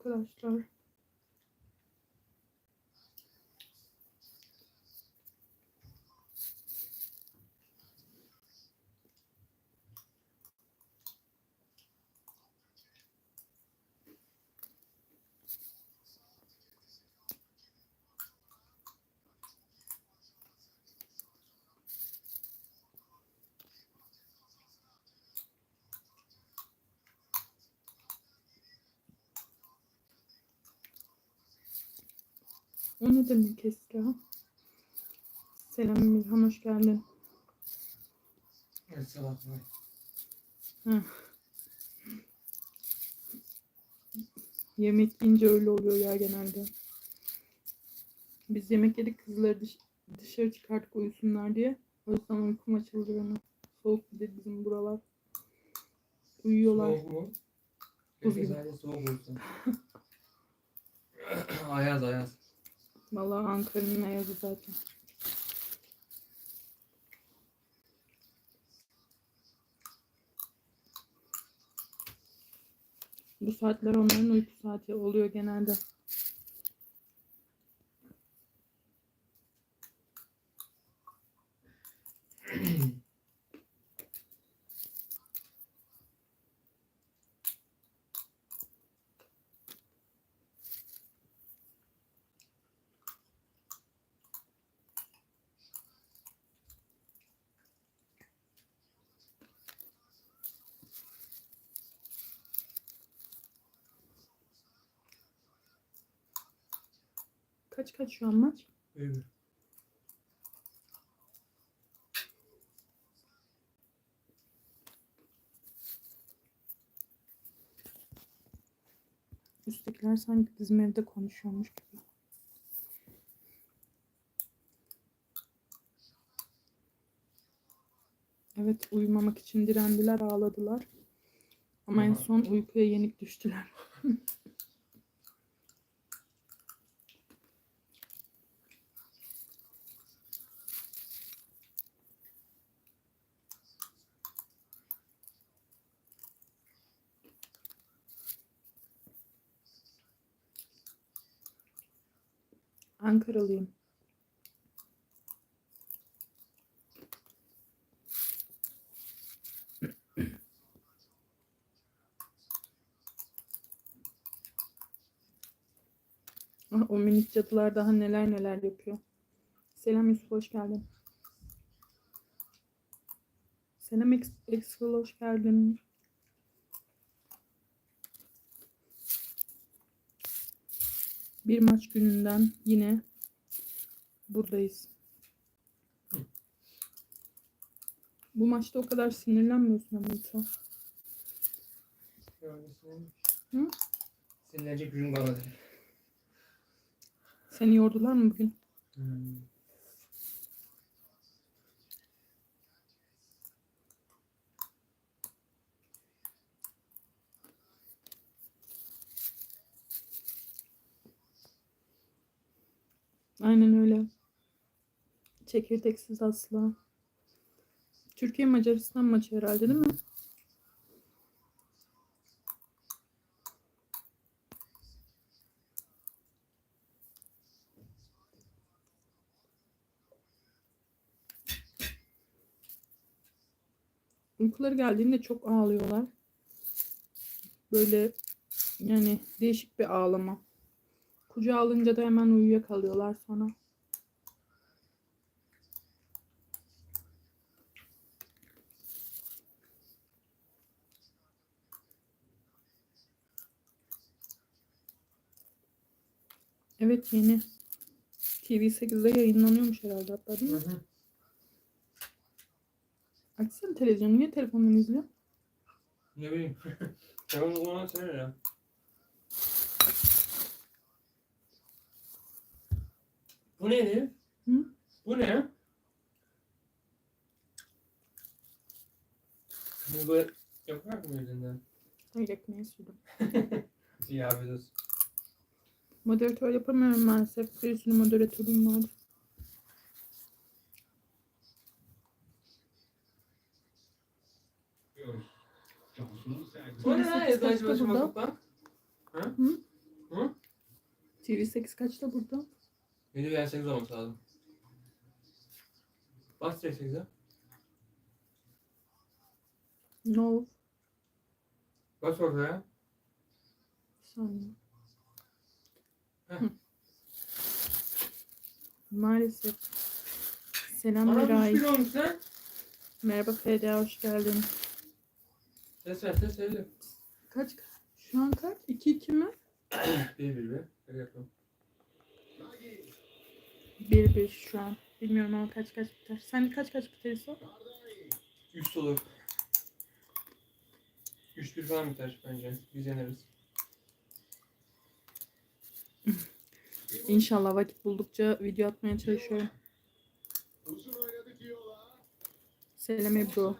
Arkadaşlar. O ne demek Esra? Selam Emirhan hoş geldin. Evet var. Heh. Yemek yiyince öyle oluyor ya genelde. Biz yemek yedik kızları dış- dışarı çıkarttık uyusunlar diye. O yüzden uykum açıldı benim. Soğuk bir de bizim buralar. Uyuyorlar. Soğuk mu? Buz gibi. soğuk olsun. ayaz ayaz. Vallahi Ankara'nın ayazı zaten. Bu saatler onların uyku saati oluyor genelde. Kaç kaç şu an maç? Evet. Üsttekiler sanki bizim evde konuşuyormuş gibi. Evet uyumamak için direndiler ağladılar. Ama en Aha. son uykuya yenik düştüler. Ankaralıyım. Ah, o minik cadılar daha neler neler yapıyor. Selam Yusuf hoş geldin. Selam X, Xful hoş geldin. Bir maç gününden yine buradayız. Bu maçta o kadar sinirlenmiyorsun ama senin... Hı? Sinirlenecek gücün kalmadı. Seni yordular mı bugün? Hmm. Aynen öyle. Çekirdeksiz asla. Türkiye Macaristan maçı herhalde değil mi? Uykuları geldiğinde çok ağlıyorlar. Böyle yani değişik bir ağlama. Kucağa alınca da hemen uyuyakalıyorlar sonra. Evet yeni. TV8'de yayınlanıyormuş herhalde hatta değil Hı mi? hı. Açsana televizyonu. Niye telefondan izliyor? Ne bileyim. O zaman söyle ya. Bu neydi? Hı? Bu ne? Bu böyle yaprak mı yüzünden? Hayır ekmeği sürdüm. İyi abi olsun. Moderatör yapamıyorum maalesef. Bir sürü moderatörüm var. Bu ne lan Sekiz ezan dakika başıma burada. kapak? Hı? TV8 kaçta burada? 7 veya 8 olması lazım. Bas direkt 8'e. No. Bas oraya. Bir saniye. Heh. Maalesef. Selam Ana Miray. 3 olmuş lan. Merhaba Feda hoş geldin. Ses ver ses söyle. Kaç? Şu an kaç? 2-2 mi? 1 1 1. Öyle yapalım. 1-1 şu an. Bilmiyorum ama kaç kaç biter. Sen kaç kaç biterse? 3 olur. 3-1 falan biter bence. Biz yeneriz. İnşallah vakit buldukça video atmaya çalışıyorum. Selam Ebru.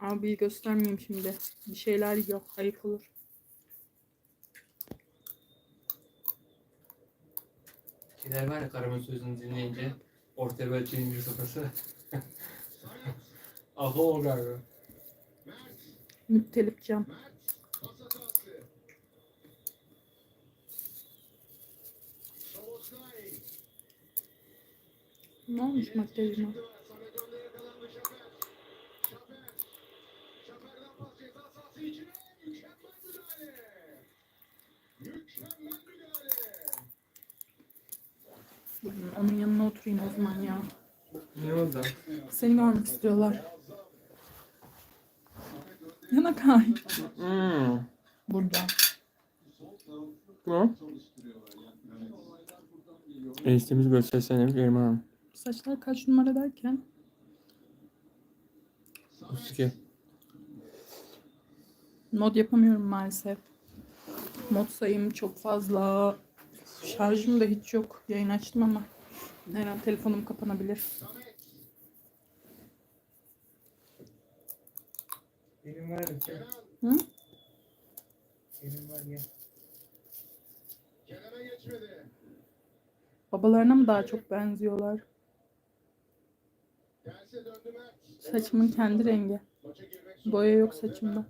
Abi göstermeyeyim şimdi. Bir şeyler yok. Ayıp olur. Şeyler var ya karımın sözünü dinleyince ortaya böyle çelince sopası. Aha o galiba. Mert. Müttelip cam. Ne olmuş makyajıma? Seni görmek istiyorlar. Yana kay. Hmm. Burada. Ne? Eniştemiz göstersene demiş Erman Hanım. Saçlar kaç numara derken? 32. Mod yapamıyorum maalesef. Mod sayım çok fazla. Şarjım da hiç yok. Yayın açtım ama her an telefonum kapanabilir. Benim Babalarına mı daha çok benziyorlar? Saçımın kendi rengi. Boya yok saçımda.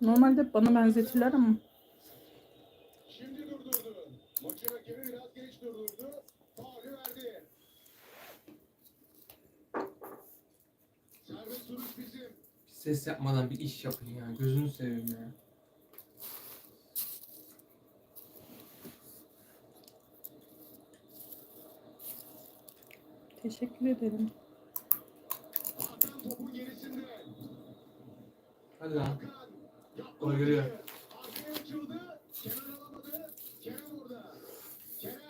Normalde bana benzetirler ama Ses yapmadan bir iş yapın ya. Gözünü seveyim ya. teşekkür ederim. Hakan topun gerisinde. Hadi lan. Gol geliyor. Arkaya açıldı. Kenan alamadı. Kerem orada. Kerem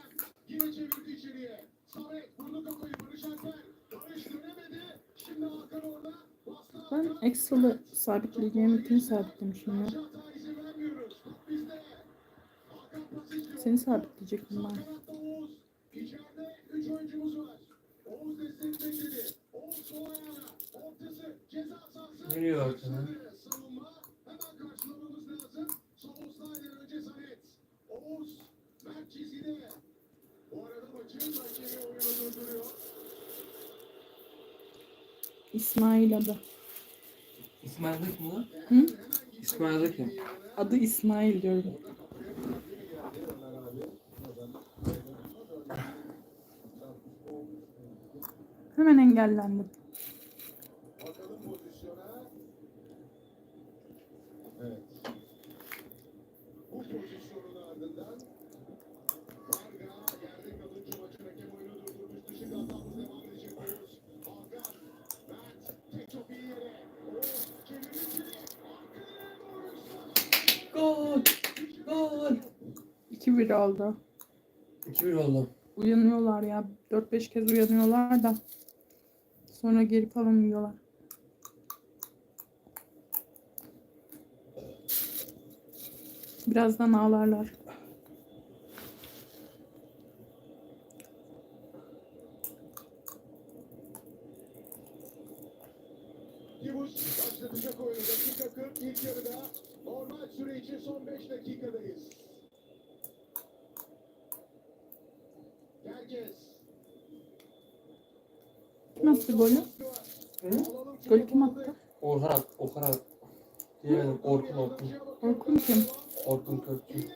yine çevirdi içeriye. Samet vurdu kafayı Barış Alper. Barış dönemedi. Şimdi Hakan orada. Ben. Excel'ı sabitleyeceğim için sabitlemişim ya. Karşı hata izin vermiyoruz. Top bizde. Hakan pas istiyor. Seni sabitleyecektim Sağ ben. kanatta Oğuz. İçeride 3 oyuncumuz var. Oğuz destek bekledi. Oğuz sol ayağına. Ortası ceza sahası. Geliyor ortana. Başladı. Savunma. Hemen karşılamamız lazım. Sobosla'dan önce Sanet. Oğuz. Mert çizgide. Bu arada maçın hakemi oyunu durduruyor. İsmail adı. İsmail Lık mı? lan? Hı? Kim? Adı İsmail diyorum. Hemen engellendim. 2-1 oldu. 2-1 oldu. Uyanıyorlar ya. 4-5 kez uyanıyorlar da. Sonra geri falan uyuyorlar. Birazdan ağlarlar. Yavuz başlatacak oyunu. Dakika 40 ilk yarıda. Normal süre için son 5 dakikadayız. Attı golü? Hı? Golü kim attı? Orhan at, Okan at. Diyemedim, Orkun Orkun. Orkun kim? Orkun Kökçü.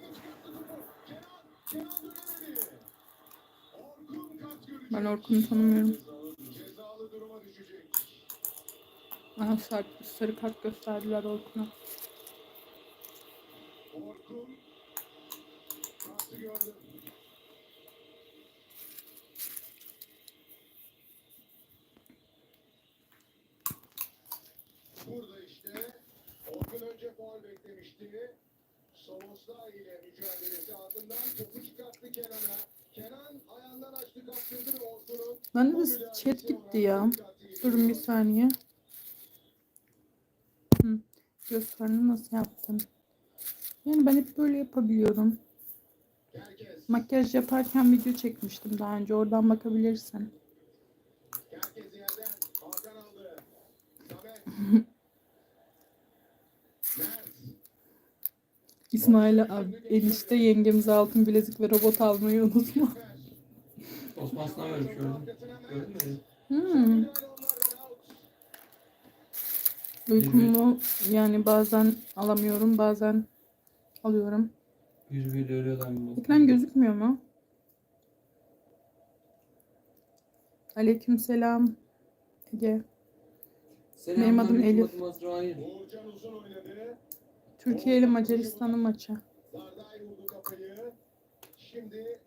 Ben Orkun'u tanımıyorum. Bana sarı, sarı kart gösterdiler Orkun'a. Orkun kartı gördü. Burada işte Orkun önce faul beklemişti. Sovosla ile mücadelesi ardından topu çıkarttı Kenan'a. Kenan ayağından açtı kaptırdı ve Orkun'un Ben bu de chat gitti ya. Durun bir saniye. Hı. Farını nasıl yaptın? Yani ben hep böyle yapabiliyorum. Herkes, Makyaj yaparken video çekmiştim daha önce. Oradan bakabilirsin. herkes yerden Hakan aldı. Samet. Mert. İsmail abi, enişte yengemize altın bilezik ve robot almayı unutma. Osman Sınav vermiş gördün. Gördün mü? Hmm. Uykumu yani bazen alamıyorum bazen alıyorum. Yüz bir örüyorlar mı? Ekran gözükmüyor mu? Aleykümselam Ege. Benim adım Elif. Uğurcan uzun oynadı. Türkiye ile Macaristan'ın maçı. Şimdi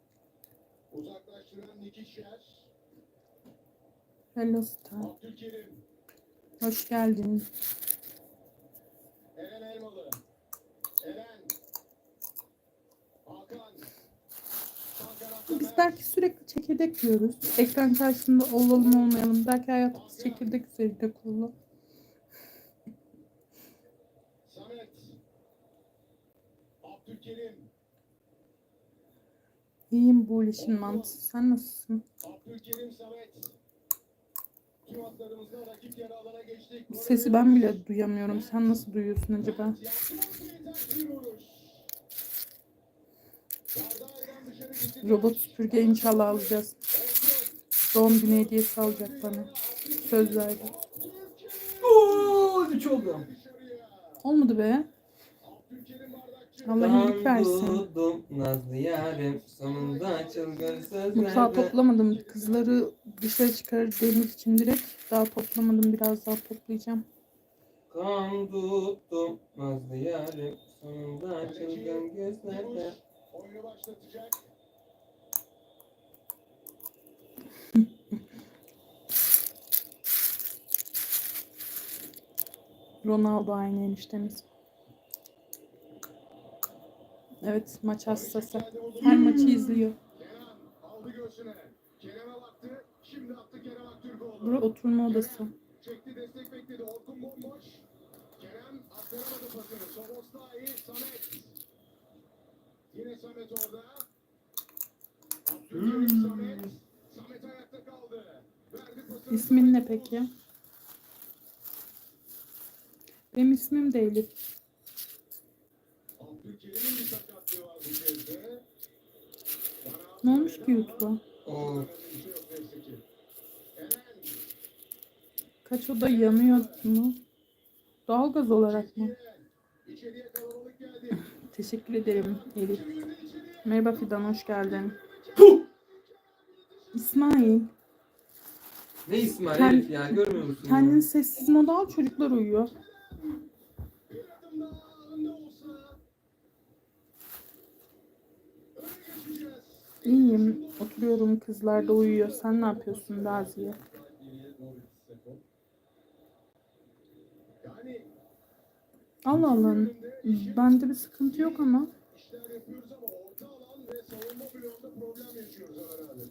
uzaklaştıran Nikişer. Hello Star. Hoş geldin. Eren Elmalı. Eren. Hakan. Biz belki sürekli çekirdek yiyoruz. Ekran karşısında olalım olmayalım. Belki hayatımız çekirdek üzerinde kurulu. Samet. Abdülkerim. İyiyim bu işin mantısı. Sen nasılsın? Abdülkerim Samet. Tüm hatlarımızda rakip yarı alana geçtik. Sesi ben bile duyamıyorum. Sen nasıl duyuyorsun acaba? Robot süpürge inşallah alacağız. Doğum günü hediyesi alacak bana. Söz verdi. Ooo, üç oldu. Olmadı be. Allah iyilik versin. Dudum nazlı yarim sonunda çılgın toplamadım. Kızları dışarı çıkaracağımız için direkt daha toplamadım. Biraz daha toplayacağım. Kan tuttum nazlı yarim sonunda çılgın. Oyunu başlatacak. Ronaldo aynı eniştemiz. Evet maç hastası. Her maçı izliyor. Bura oturma odası. Çekti. İsmin ne peki? Benim ismim de Elif sakatlığı var bu kez de. Ne olmuş ki YouTube'a? Kaç oda yanıyor mu? Doğalgaz olarak mı? Teşekkür ederim Elif. Merhaba Fidan hoş geldin. İsmail ne İsmail Kend- Elif ya görmüyor musun? kendin ya? sessiz moda al çocuklar uyuyor. Bir adım daha önde olsa. Öne geçeceğiz. İyiyim. Oturuyorum kızlar da uyuyor. Sen ne yapıyorsun Raziye? Yani Allah Allah. Bende bir sıkıntı yok ama.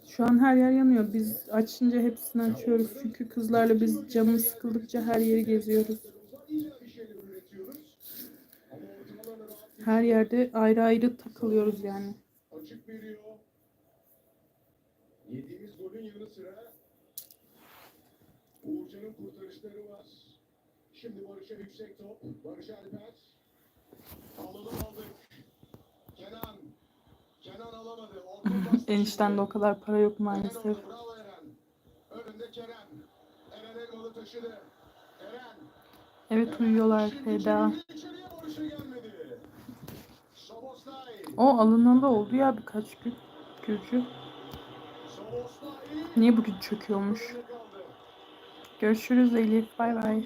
Şu an her yer yanıyor. Biz açınca hepsini açıyoruz. Çünkü kızlarla biz canımız sıkıldıkça her yeri geziyoruz. Her yerde ayrı ayrı takılıyoruz yani. açık veriyor. Golün yanı sıra Uğurcan'ın kurtarışları var. Şimdi Barış'a yüksek top. Barış Alper. Alalım aldık. Kenan. Kenan alamadı. Enişten de o kadar para yok Eren maalesef. Bravo Eren. Önünde Kerem. aldı taşıdı. Eren. Evet uyuyorlar Feda. O alınalı oldu ya birkaç gün. Gürcü. Niye bugün çöküyormuş? Görüşürüz Elif. Bay bay.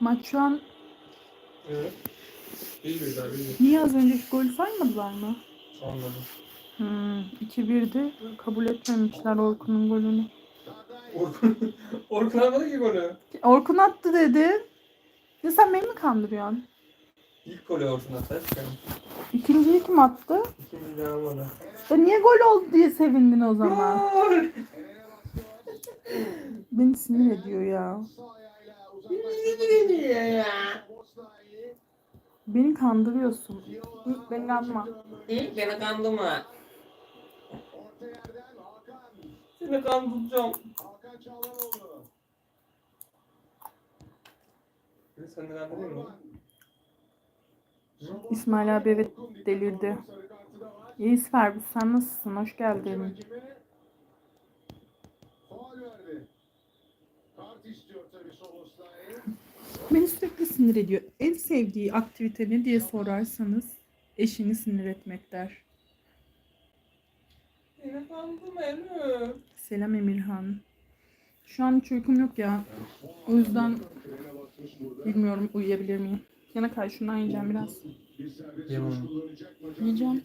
Maç şu an Evet. Bilmiyoruz abi bilmiyoruz. niye az önceki golü saymadılar mı? Anladım. Hmm, 2-1'di. Kabul etmemişler Orkun'un golünü. Orkun, Orkun almadı ki golü. Orkun attı dedi. Ya sen beni mi kandırıyorsun? İlk golü Orkun. Sen İkinciyi kim attı? ikinci de almadı. Ya niye gol oldu diye sevindin o zaman. Gol! Beni sinir ediyor ya. Beni kandırıyorsun. İlk beni kanma. İlk beni kandırma. Seni kandıracağım. Hakan Çağlanoğlu. Beni sen de kandırıyor mu? Szoboszlai. İsmail abi evet delirdi. İyiyiz Fergus sen nasılsın? Hoş geldin. Beni sürekli sinir ediyor. En sevdiği aktivite ne diye sorarsanız eşini sinir etmek der. Selam Emirhan. Şu an hiç uykum yok ya. O yüzden bilmiyorum uyuyabilir miyim. Yana kay şundan yiyeceğim biraz. Yemem. Yiyeceğim.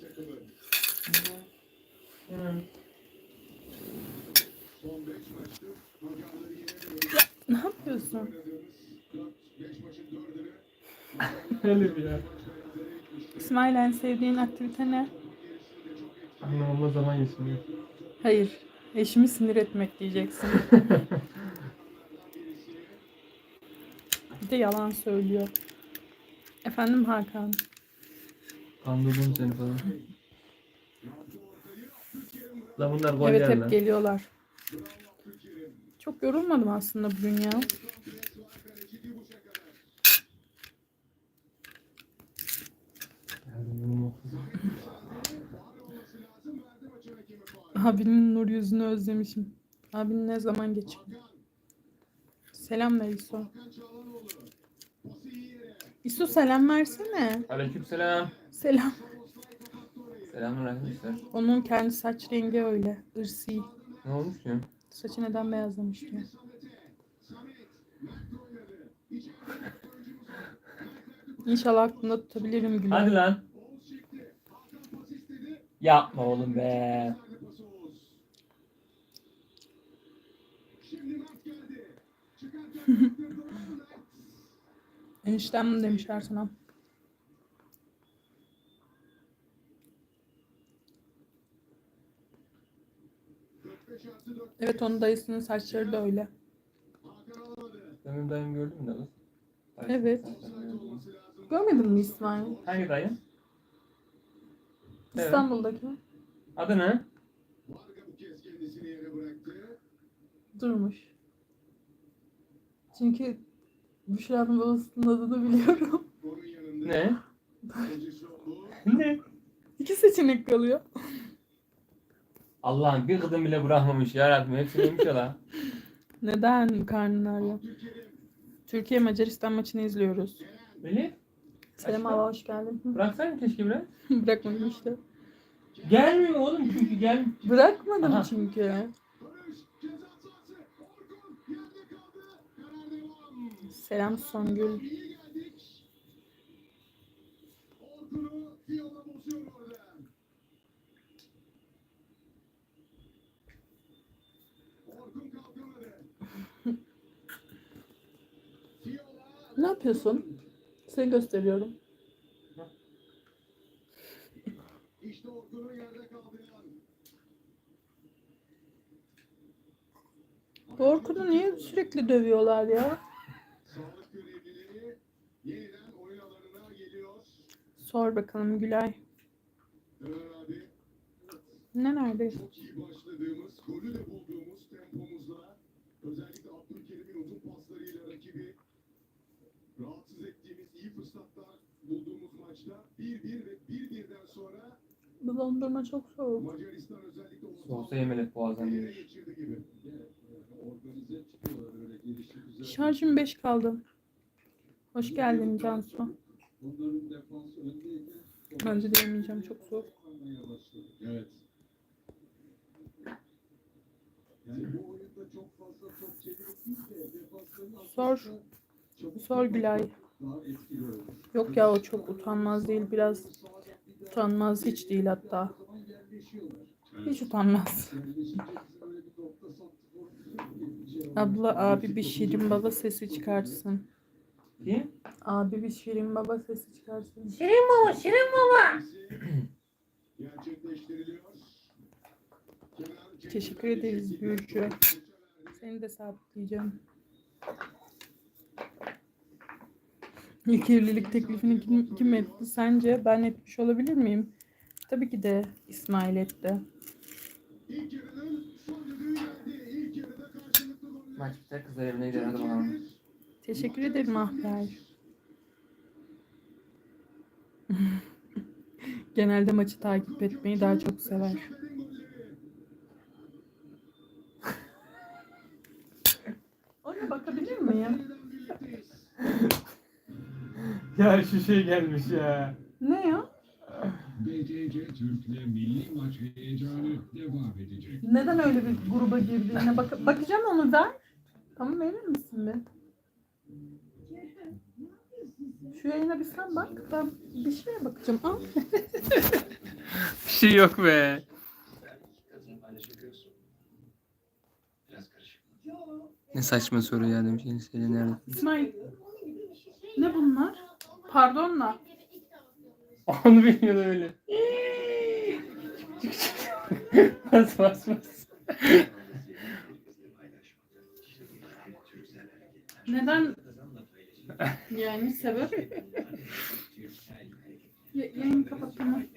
Ne yapıyorsun? Elif ya. İsmail en sevdiğin aktivite ne? Anne olma zaman geçmiyor. Hayır. Eşimi sinir etmek diyeceksin. Bir de yalan söylüyor. Efendim Hakan. Kandırdım seni falan. La bunlar gol Evet hep geliyorlar. Çok yorulmadım aslında bugün ya. Abinin nur yüzünü özlemişim. Abin ne zaman geçecek? Selam ver İso selam versene. Aleyküm selam. Selam. Selamlar arkadaşlar. Onun kendi saç rengi öyle. Irsi. Ne olmuş ki? Saçı neden beyazlamış diyor. İnşallah aklımda tutabilirim Gülay. Hadi lan. Yapma oğlum be. Eniştem demişler sana. Evet onun dayısının saçları da öyle. Benim dayım gördün mü kız? Evet. Görmedin mi İsmail? Hangi dayı? Evet. İstanbul'daki. Adı ne? Durmuş. Çünkü Büşra'nın babasının adını biliyorum. Ne? Ne? İki seçenek kalıyor. Allah'ım bir kadın bile bırakmamış ya Rabbim. Hepsini yemiş ya lan. Neden karnın ağrıyor? Türkiye Macaristan maçını izliyoruz. Elif Selam Başka? abi hoş geldin. bıraksaydın keşke biraz. Bırakmadım işte. Gelmiyor oğlum çünkü gel. Bırakmadım Aha. çünkü. Kalkamadı. Fiyola Ne yapıyorsun? Seni gösteriyorum. işte Orkun'un yerde kaldığı an. Bu Orkun'u niye sürekli dövüyorlar ya? Sor bakalım Gülay. Ne nerede? çok iyi başladığımız, golü de bulduğumuz tempomuzla özellikle Abdülkerim'in uzun paslarıyla rakibi rahatsız ettiğimiz iyi fırsatlar bulduğumuz maçta 1-1 ve 1-1'den sonra Bu dondurma çok soğuk. Macaristan özellikle Soğusa yemelik boğazdan gibi. Şarjım 5 kaldı. Hoş geldin Cansu. Bence diyemeyeceğim çok zor. Evet. Yani bu oyunda çok fazla top çevirip değil de defansların Sor. Sor Gülay. Yok ya o çok utanmaz değil. Biraz utanmaz hiç değil hatta. Hiç utanmaz. Şey Abla abi bir şirin baba sesi çıkarsın. Kim? Abi bir şirin baba sesi çıkarsın. Şirin baba, Şirin baba. Teşekkür ederiz Gülcü. Seni de sabitleyeceğim. İlk evlilik teklifini kim, kim etti sence? Ben etmiş olabilir miyim? Tabii ki de İsmail etti. İlk yarının son düdüğü geldi. İlk yarıda karşılıklı goller. Maç biter kızlar evine gider. Teşekkür ederim Ahber. Genelde maçı takip etmeyi daha çok sever. Oraya bakabilir miyim? Ya şu şey gelmiş ya. Ne ya? BTC Türk'le milli maç heyecanı devam edecek. Neden öyle bir gruba girdiğine bak bakacağım onu ver. Tamam verir misin bir? Şu yayına bir sen bak. Ben bir şeye bakacağım. Al. Bir şey yok be. Ne saçma soru ya demiş seri nerede? İsmail. Ne bunlar? Pardonla. Onu bilmiyordu öyle. bas bas bas. Neden? Yani sebep? Ya- Yayını kapattım.